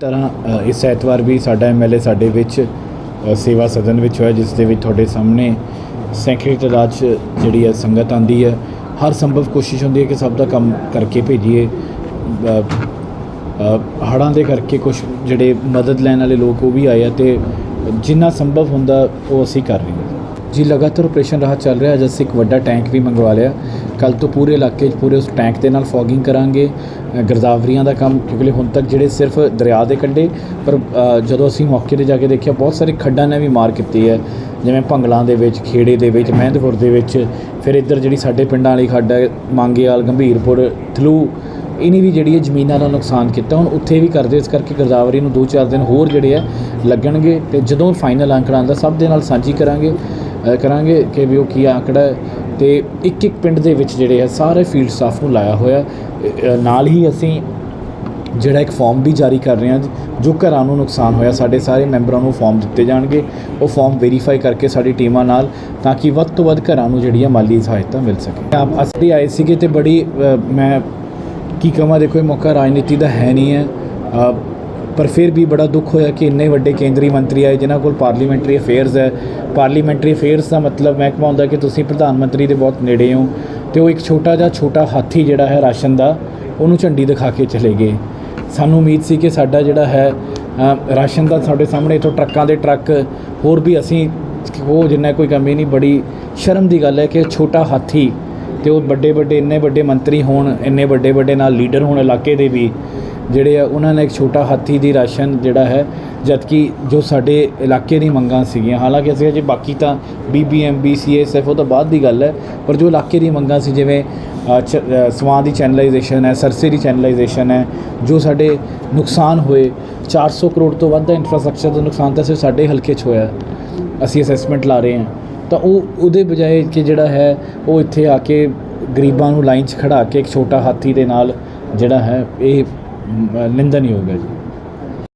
ਤਰ੍ਹਾਂ ਇਸ ਐਤਵਾਰ ਵੀ ਸਾਡਾ ਐਮਐਲਏ ਸਾਡੇ ਵਿੱਚ ਸੇਵਾ ਸਦਨ ਵਿੱਚ ਹੋਇਆ ਜਿਸ ਦੇ ਵਿੱਚ ਤੁਹਾਡੇ ਸਾਹਮਣੇ ਸੈਂਕੜੇ ਰਾਜ ਜਿਹੜੀ ਹੈ ਸੰਗਤ ਆਂਦੀ ਹੈ। ਹਰ ਸੰਭਵ ਕੋਸ਼ਿਸ਼ ਹੁੰਦੀ ਹੈ ਕਿ ਸਭ ਦਾ ਕੰਮ ਕਰਕੇ ਭੇਜੀਏ। ਅ, ਹੜ੍ਹਾਂ ਦੇ ਕਰਕੇ ਕੁਝ ਜਿਹੜੇ ਮਦਦ ਲੈਣ ਵਾਲੇ ਲੋਕ ਉਹ ਵੀ ਆਏ ਆ ਤੇ ਜਿੰਨਾ ਸੰਭਵ ਹੁੰਦਾ ਉਹ ਅਸੀਂ ਕਰ ਰਹੇ ਹਾਂ। ਜੀ ਲਗਾਤਾਰ ਆਪਰੇਸ਼ਨ ਰਾਹ ਚੱਲ ਰਿਹਾ। ਅੱਜ ਅਸੀਂ ਇੱਕ ਵੱਡਾ ਟੈਂਕ ਵੀ ਮੰਗਵਾ ਲਿਆ ਕੱਲ ਤੋਂ ਪੂਰੇ ਇਲਾਕੇ 'ਚ ਪੂਰੇ ਉਸ ਟੈਂਕ ਦੇ ਨਾਲ ਫੋਗਿੰਗ ਕਰਾਂਗੇ। ਅ, ਗਿਰਦਾਵਰੀਆਂ ਦਾ ਕੰਮ ਕਿਉਂਕਿ ਹੁਣ ਤੱਕ ਜਿਹੜੇ ਸਿਰਫ ਦਰਿਆ ਦੇ ਕੰਢੇ ਪਰ ਜਦੋਂ ਅਸੀਂ ਮੌਕੇ ਤੇ ਜਾ ਕੇ ਦੇਖਿਆ ਬਹੁਤ ਸਾਰੇ ਖੱਡਾਂ ਨੇ ਵੀ ਮਾਰ ਕੀਤੀ ਹੈ। ਜਿਵੇਂ ਭੰਗਲਾਂ ਦੇ ਵਿੱਚ ਖੇੜੇ ਦੇ ਵਿੱਚ ਮਹਿੰਦਪੁਰ ਦੇ ਵਿੱਚ ਫਿਰ ਇੱਧਰ ਜਿਹੜੀ ਸਾਡੇ ਪਿੰਡਾਂ ਵਾਲੀ ਖੱਡ ਹੈ ਮੰਗੇਵਾਲ ਗੰਭੀਰਪੁਰ ਥਲੂ ਇਹਨੇ ਵੀ ਜਿਹੜੀ ਹੈ ਜ਼ਮੀਨਾਂ ਦਾ ਨੁਕਸਾਨ ਕੀਤਾ। ਹੁਣ ਉੱਥੇ ਵੀ ਕਰਦੇ ਇਸ ਕਰਕੇ ਗਿਰਦਾਵਰੀ ਨੂੰ 2-4 ਦਿਨ ਹੋਰ ਜਿਹੜੇ ਆ ਲੱਗਣਗੇ। ਤੇ ਜਦੋਂ ਫਾਈਨਲ ਅੰਕੜਾ ਆਉਂਦਾ ਸਭ ਦੇ ਨਾਲ ਸਾਂਝੀ ਕਰਾਂਗੇ। ਕਰਾਂਗੇ ਕਿ ਵੀ ਉਹ ਕੀ ਆંકੜਾ ਹੈ ਤੇ ਇੱਕ ਇੱਕ ਪਿੰਡ ਦੇ ਵਿੱਚ ਜਿਹੜੇ ਆ, ਸਾਰੇ ਫੀਲਡ ਸਟਾਫ ਨੂੰ ਲਾਇਆ ਹੋਇਆ। ਨਾਲ ਹੀ ਅਸੀਂ ਜਿਹੜਾ ਇੱਕ ਫਾਰਮ ਵੀ ਜਾਰੀ ਕਰ ਰਹੇ ਹਾਂ, ਜੋ ਘਰਾਂ ਨੂੰ ਨੁਕਸਾਨ ਹੋਇਆ, ਸਾਡੇ ਸਾਰੇ ਮੈਂਬਰਾਂ ਨੂੰ ਫਾਰਮ ਦਿੱਤੇ ਜਾਣਗੇ। ਉਹ ਫਾਰਮ ਵੈਰੀਫਾਈ ਕਰਕੇ ਸਾਡੀ ਟੀਮਾਂ ਨਾਲ, ਤਾਂ ਕਿ ਵੱਧ ਤੋਂ ਵੱਧ ਘਰਾਂ ਨੂੰ ਜਿਹੜੀ ਆ, ਮਾਲੀ ਸਹਾਇਤਾ ਮਿਲ ਸਕੇ। ਆਪ ਅਸਲੀ ਆਏ ਸੀਗੇ ਤੇ ਬੜੀ ਮੈਂ ਕੀ ਕਹਾਂ, ਦੇਖੋ, ਇਹ ਮੌਕਾ ਰਾਜਨੀਤੀ ਦਾ ਹੈ ਨਹੀਂ ਹੈ। ਪਰ ਫਿਰ ਵੀ ਬੜਾ ਦੁੱਖ ਹੋਇਆ ਕਿ ਇੰਨੇ ਵੱਡੇ ਕੇਂਦਰੀ ਮੰਤਰੀ ਆਏ, ਜਿਨ੍ਹਾਂ ਕੋਲ ਪਾਰਲੀਮੈਂਟਰੀ ਅਫੇਅਰਸ ਹੈ। ਪਾਰਲੀਮੈਂਟਰੀ ਅਫੇਅਰਸ ਦਾ ਮਤਲਬ ਮਹਿਕਮਾ ਹੁੰਦਾ ਕਿ ਤੁਸੀਂ ਪ੍ਰਧਾਨ ਮੰਤਰੀ ਦੇ ਬਹੁਤ ਨੇੜੇ ਹੋ ਤੇ ਉਹ ਇੱਕ ਛੋਟਾ ਜਿਹਾ ਛੋਟਾ ਹਾਥੀ ਜਿਹੜਾ ਹੈ ਰਾਸ਼ਨ ਦਾ, ਉਹਨੂੰ ਝੰਡੀ ਦਿਖਾ ਕੇ ਚਲੇ ਗਏ। ਸਾਨੂੰ ਉਮੀਦ ਸੀ ਕਿ ਸਾਡਾ ਜਿਹੜਾ ਹੈ ਰਾਸ਼ਨ ਦਾ ਸਾਡੇ ਸਾਹਮਣੇ ਇੱਥੋਂ ਟਰੱਕਾਂ ਦੇ ਟਰੱਕ, ਹੋਰ ਵੀ ਅਸੀਂ ਉਹ ਜਿੰਨਾ ਕੋਈ ਕਮੀ ਨਹੀਂ, ਬੜੀ ਸ਼ਰਮ ਦੀ ਗੱਲ ਹੈ ਕਿ ਛੋਟਾ ਹਾਥੀ ਤੇ ਉਹ ਵੱਡੇ ਵੱਡੇ, ਇੰਨੇ ਵੱਡੇ ਮੰਤਰੀ ਹੋਣ, ਇੰਨੇ ਵੱਡੇ ਵੱਡੇ ਨਾਲ ਲੀਡਰ ਹੋਣ ਇਲਾਕੇ ਦੇ ਵੀ ਜਿਹੜੇ ਆ ਉਹਨਾਂ ਨੇ ਇੱਕ ਛੋਟਾ ਹਾਥੀ ਦੀ ਰਾਸ਼ਨ ਜਿਹੜਾ ਹੈ ਜਦਕਿ ਜੋ ਸਾਡੇ ਇਲਾਕੇ ਦੀ ਮੰਗਾਂ ਸੀਗੀਆਂ ਹਾਲਾਂਕਿ ਅਸੀਂ ਅਜੇ ਬਾਕੀ ਤਾਂ ਬੀਬੀਐਮ ਬੀਸੀਐਸਐਫ ਉਹ ਤਾਂ ਬਾਅਦ ਦੀ ਗੱਲ ਹੈ ਪਰ ਜੋ ਇਲਾਕੇ ਦੀ ਮੰਗਾਂ ਸੀ ਜਿਵੇਂ ਚ- ਅ, ਸਵਾਂ ਦੀ ਚੈਨਲਾਈਜੇਸ਼ਨ ਹੈ ਸਰਸੇ ਦੀ ਚੈਨਲਾਈਜੇਸ਼ਨ ਹੈ ਜੋ ਸਾਡੇ ਨੁਕਸਾਨ ਹੋਏ 400 ਕਰੋੜ ਤੋਂ ਵੱਧ ਦਾ ਇਨਫਰਾਸਟ੍ਰਕਚਰ ਦਾ ਨੁਕਸਾਨ ਤਾਂ ਸਿਰਫ ਸਾਡੇ ਹਲਕੇ 'ਚ ਹੋਇਆ ਅਸੀਂ ਅਸੈਸਮੈਂਟ ਲਾ ਰਹੇ ਹਾਂ ਤਾਂ ਉਹ ਉਹਦੇ ਬਜਾਏ ਕਿ ਜਿਹੜਾ ਹੈ ਉਹ ਇੱਥੇ ਆ ਕੇ ਗਰੀਬਾਂ ਨੂੰ ਲਾਈਨ 'ਚ ਖੜਾ ਕੇ ਇੱਕ ਛੋਟਾ ਹਾਥੀ ਦੇ ਨਾਲ ਜਿਹੜਾ ਹੈ ਇਹ ਮ, ਨਿੰਦਣਯੋਗ ਹੈ ਜੀ।